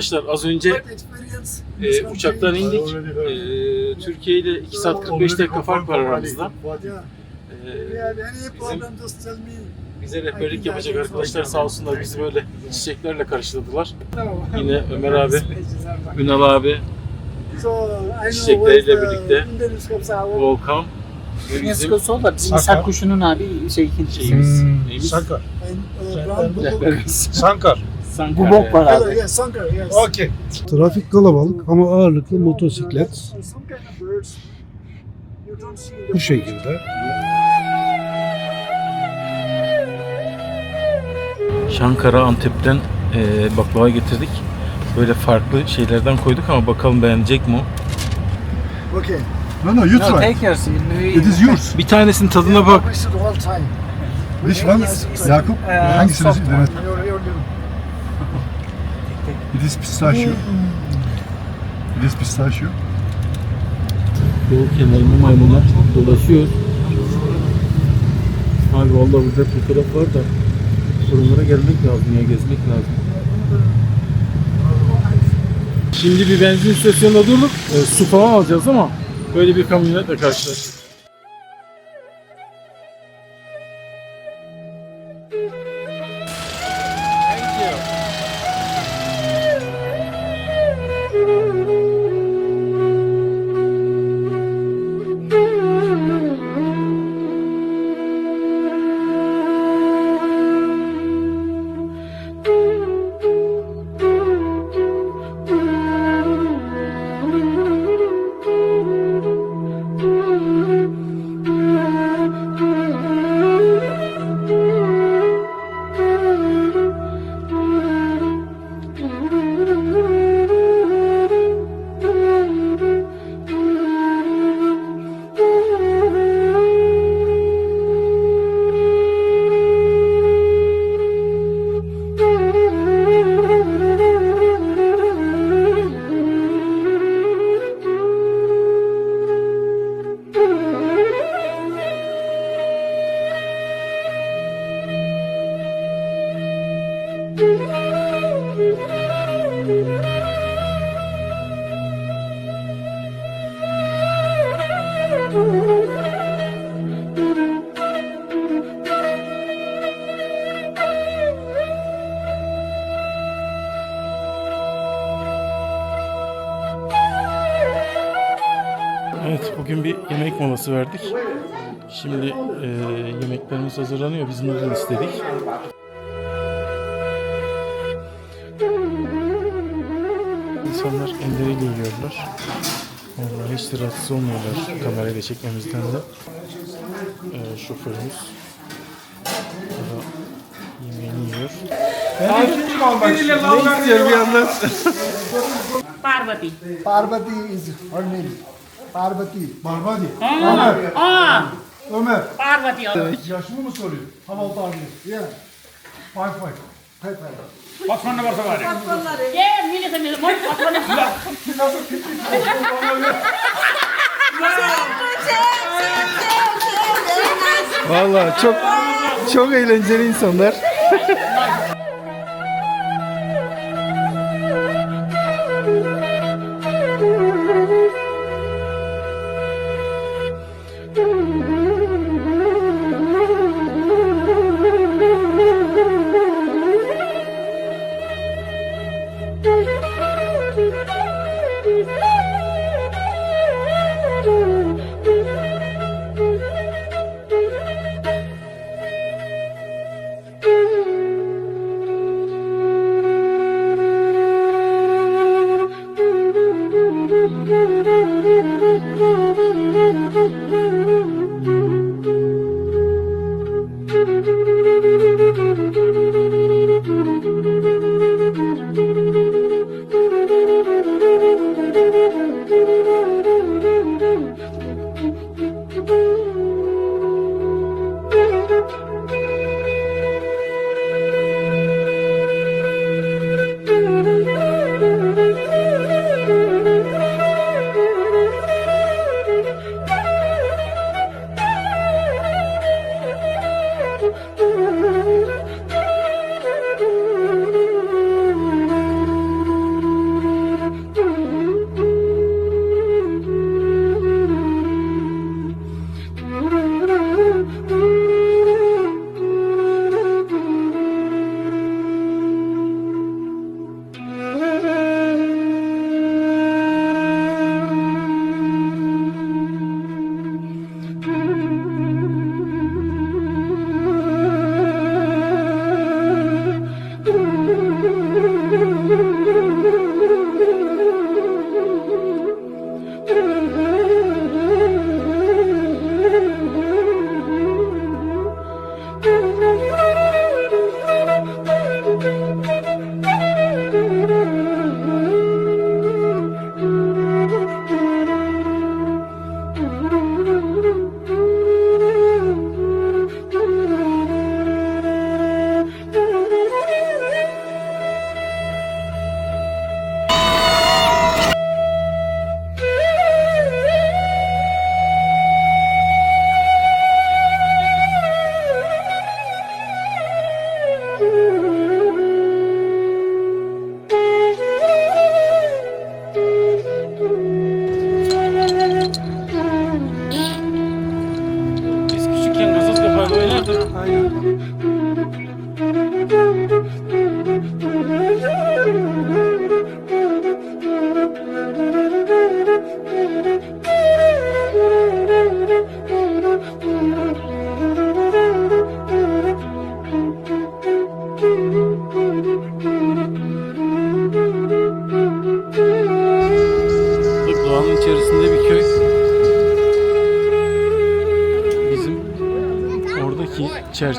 Arkadaşlar az önce e, uçaktan indik. E, Türkiye ile 2 saat 45 dakika fark var aramızda. E, bize rehberlik yapacak arkadaşlar sağ olsunlar bizi böyle çiçeklerle karşıladılar. Yine Ömer abi, Ünal abi, çiçekleriyle birlikte ve bizim Meksiko sol da bizim sak kuşunun abi şey ikinci şeyimiz. Hmm? Sankar. Rehberimiz. Sankar. Bu bok var abi. Okey. Trafik kalabalık ama ağırlıklı motosiklet bu şekilde. Şankara Antep'ten e, baklava getirdik. Böyle farklı şeylerden koyduk ama bakalım beğenecek mi o? Okay. No no you No, take yours. It is yours. Bir tanesinin tadına bak. Which one? Yakup. Hangisini soft denet? It is pistachio. It is pistachio. Yol kenarında maymunlar dolaşıyor. Abi vallahi burada fotoğraf var da buralara gelmek lazım ya gezmek lazım. Şimdi bir benzin istasyonunda durduk. E, su falan alacağız ama böyle bir kamyonetle karşılaştık. Evet bugün bir yemek molası verdik. Şimdi e, yemeklerimiz hazırlanıyor. Biz noodle istedik. İnsanlar elleriyle yiyorlar. Vallahi hiç rahatsız olmuyorlar kamerayla çekmemizden de. E, şoförümüz. O da yemeğini yiyor. Ne istiyor bir yandan? Parvati. Parvati is her name. Parvati. Parvati. Ah, Ömer. Parvati. Yaşımı mı soruyor? Are you? Yeah. Five five. Five five. Yeah, mili sa mili. Mo, patron. Vallahi çok çok eğlenceli insanlar.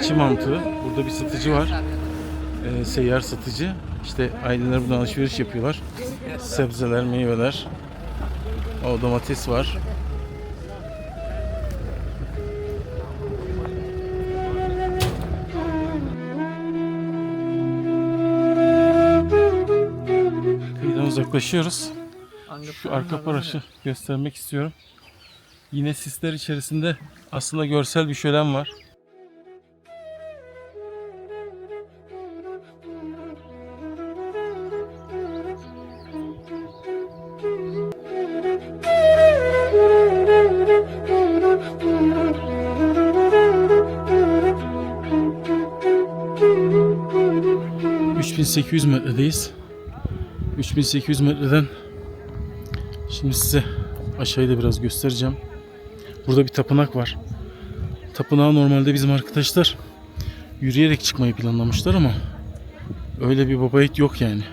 Çerçi mantığı. Burada bir satıcı var. Ee, seyyar satıcı. İşte aileler buradan alışveriş yapıyorlar. Sebzeler, meyveler. O domates var. Kıyıdan uzaklaşıyoruz. Şu arka paraşı göstermek istiyorum. Yine sisler içerisinde aslında görsel bir şölen var. ...3800 metredeyiz. 3800 metreden şimdi size aşağıyı da biraz göstereceğim. Burada bir tapınak var. Tapınağa normalde bizim arkadaşlar yürüyerek çıkmayı planlamışlar ama öyle bir baba yok yani.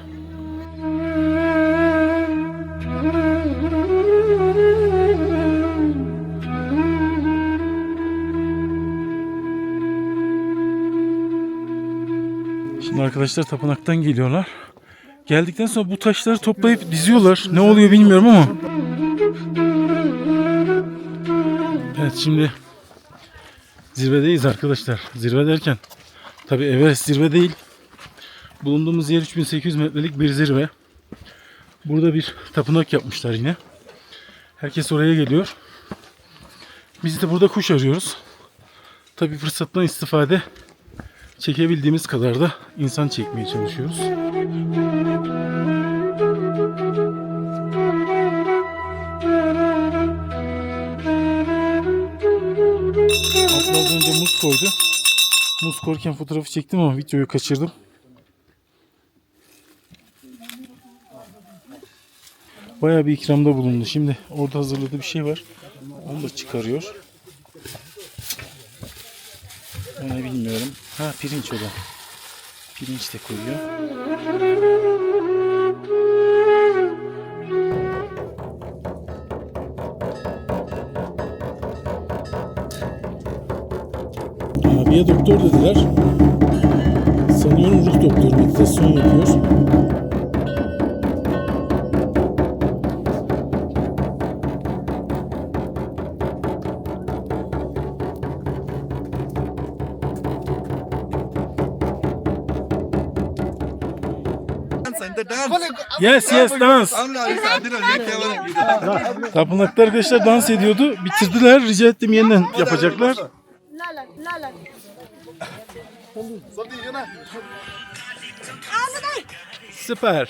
Arkadaşlar tapınaktan geliyorlar. Geldikten sonra bu taşları toplayıp diziyorlar. Ne oluyor bilmiyorum ama. Evet şimdi zirvedeyiz arkadaşlar. Zirve derken tabi Everest zirve değil. Bulunduğumuz yer 3800 metrelik bir zirve. Burada bir tapınak yapmışlar yine. Herkes oraya geliyor. Biz de burada kuş arıyoruz. Tabi fırsattan istifade çekebildiğimiz kadar da insan çekmeye çalışıyoruz. Az önce muz koydu. Muz korken fotoğrafı çektim ama videoyu kaçırdım. Bayağı bir ikramda bulundu. Şimdi orada hazırladığı bir şey var. Onu da çıkarıyor. O ne bilmiyorum. Ha pirinç o da. Pirinç de koyuyor. Abiye doktor dediler. Sanıyorum ruh doktoru meditasyon yapıyor. Yes yes dance. Tapınakta arkadaşlar dans ediyordu. Bitirdiler. Rica ettim yeniden yapacaklar. Lala, lala. Süper.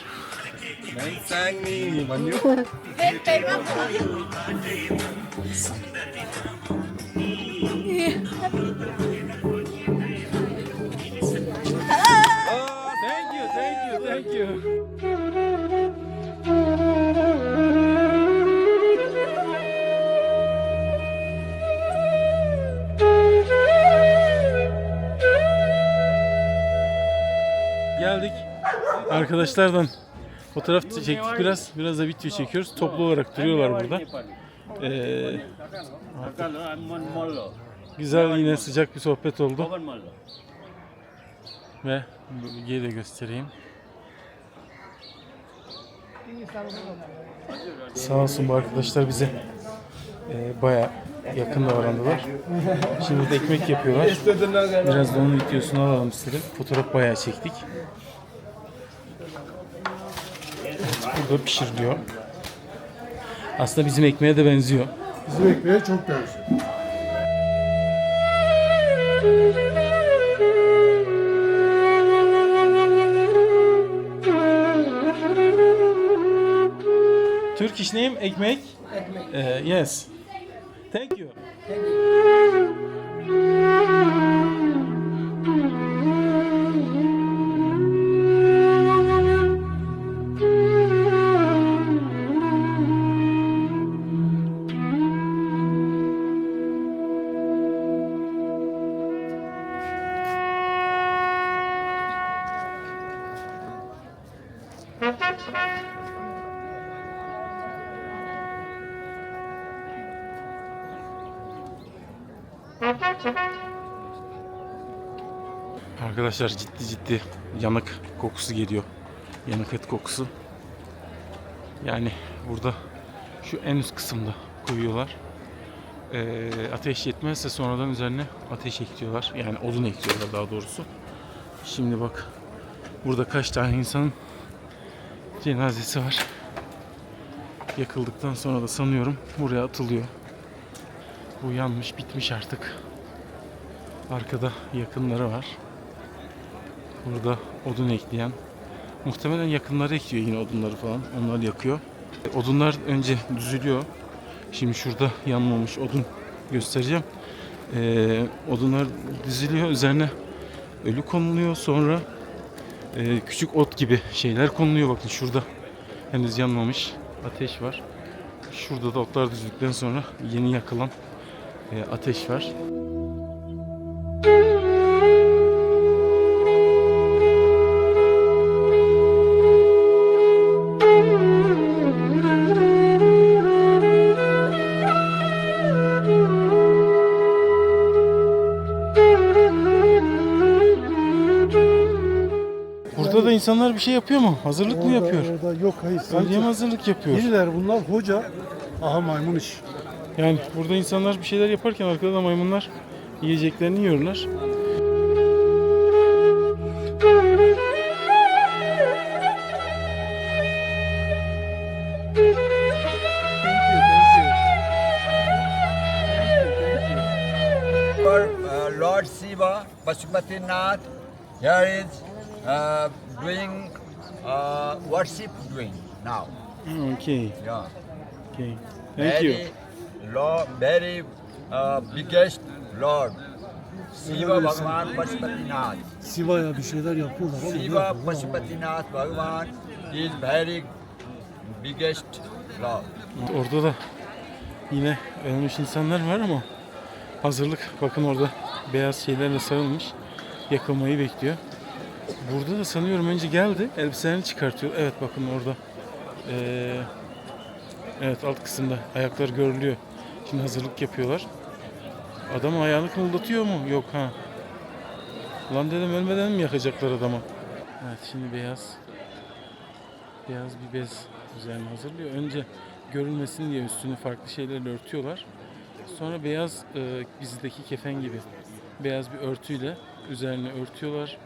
Arkadaşlardan fotoğraf çektik biraz. Biraz da video çekiyoruz. Toplu olarak duruyorlar burada. Ee, güzel yine sıcak bir sohbet oldu. Ve bilgiyi de göstereyim. Sağ olsun bu arkadaşlar bize e, baya yakın davrandılar. Şimdi burada ekmek yapıyorlar. Biraz da onun videosunu alalım istedim. Fotoğraf bayağı çektik. Burada pişiriliyor. Aslında bizim ekmeğe de benziyor. Bizim ekmeğe çok benziyor. Turkish name ekmek? Ekmek. yes. Thank you. Arkadaşlar ciddi ciddi yanık kokusu geliyor. Yanık et kokusu. Yani burada şu en üst kısımda koyuyorlar. Ee, ateş yetmezse sonradan üzerine ateş ekliyorlar. Yani odun ekliyorlar daha doğrusu. Şimdi bak burada kaç tane insanın cenazesi var. Yakıldıktan sonra da sanıyorum buraya atılıyor. Bu yanmış bitmiş artık. Arkada yakınları var. Burada odun ekleyen. Muhtemelen yakınları ekliyor yine odunları falan. Onlar yakıyor. Odunlar önce düzülüyor. Şimdi şurada yanmamış odun göstereceğim. Ee, odunlar diziliyor. Üzerine ölü konuluyor. Sonra e, küçük ot gibi şeyler konuluyor. Bakın şurada henüz yanmamış ateş var. Şurada da otlar düzüldükten sonra yeni yakılan e, ateş var. Burada da insanlar bir şey yapıyor mu? Hazırlık mı yapıyor? Orada yok hayır. Mi hazırlık yapıyor? Biriler bunlar hoca. Aha maymun iş. Yani burada insanlar bir şeyler yaparken arkada da maymunlar yiyeceklerini yiyorlar. For uh, Lord Shiva, Pashupatinath, here is uh, doing uh, worship doing now. Okay, Yeah. okay. Thank you. very, Lord, very uh, biggest Lord. Shiva Bhagavan Pashupatinath. Siva'ya bir şeyler yapıyorlar ama Shiva yapıyorlar? Pashupatinath Bhagavan is very biggest Lord. Orada da yine ölmüş insanlar var ama hazırlık bakın orada beyaz şeylerle sarılmış yakılmayı bekliyor. Burada da sanıyorum önce geldi elbiselerini çıkartıyor. Evet bakın orada Ee, evet alt kısımda ayaklar görülüyor. Şimdi hazırlık yapıyorlar. Adam ayağını kımıldatıyor mu? Yok ha. Lan dedim ölmeden mi yakacaklar adamı? Evet şimdi beyaz beyaz bir bez üzerine hazırlıyor. Önce görülmesin diye üstünü farklı şeylerle örtüyorlar. Sonra beyaz e, bizdeki kefen gibi beyaz bir örtüyle üzerine örtüyorlar.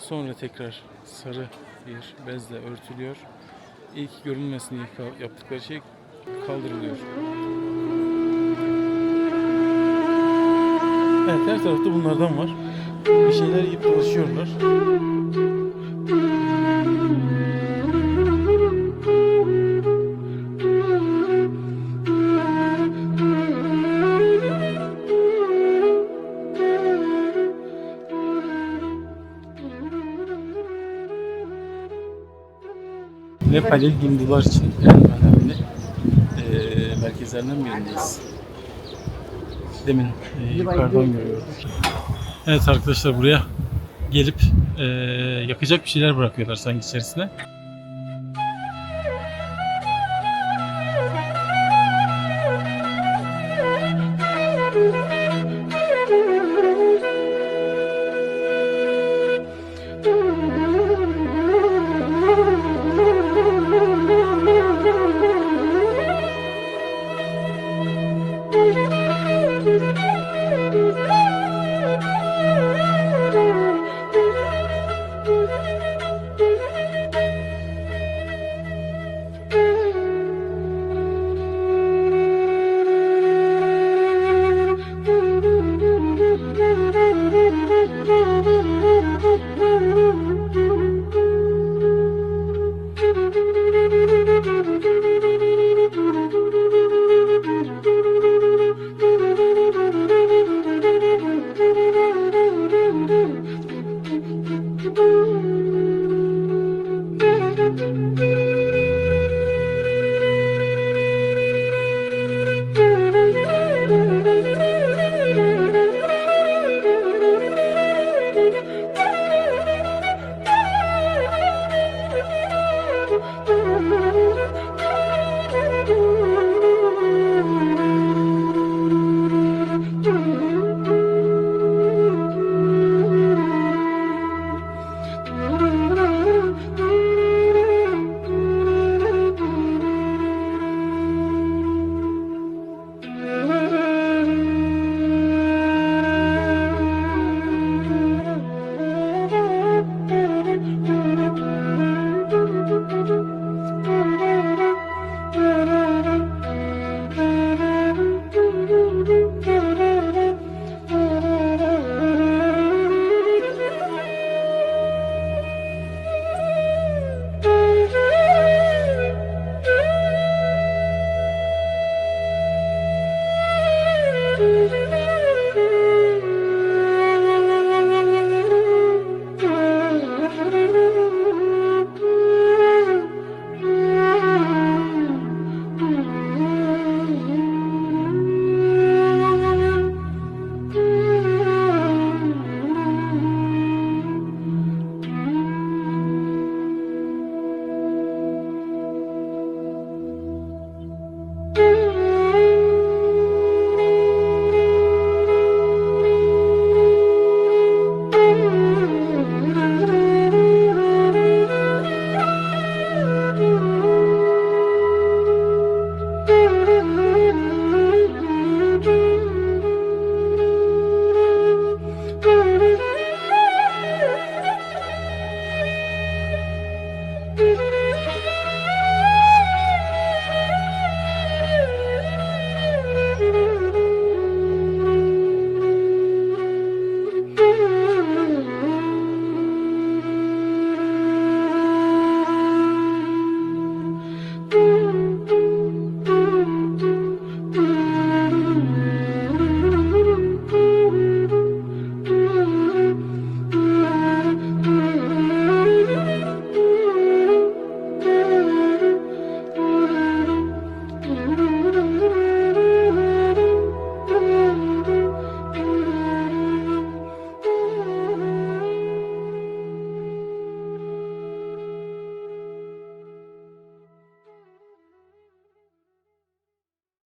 Sonra tekrar sarı bir bezle örtülüyor. İlk görünmesin diye kal- yaptıkları şey kaldırılıyor. Evet her tarafta bunlardan var. Bir şeyler yiyip dolaşıyorlar. Nepal'in Hindular için en önemli eee merkezlerinden birindeyiz. Demin eee, yukarıdan görüyoruz. Evet arkadaşlar buraya gelip eee, yakacak bir şeyler bırakıyorlar sanki içerisine.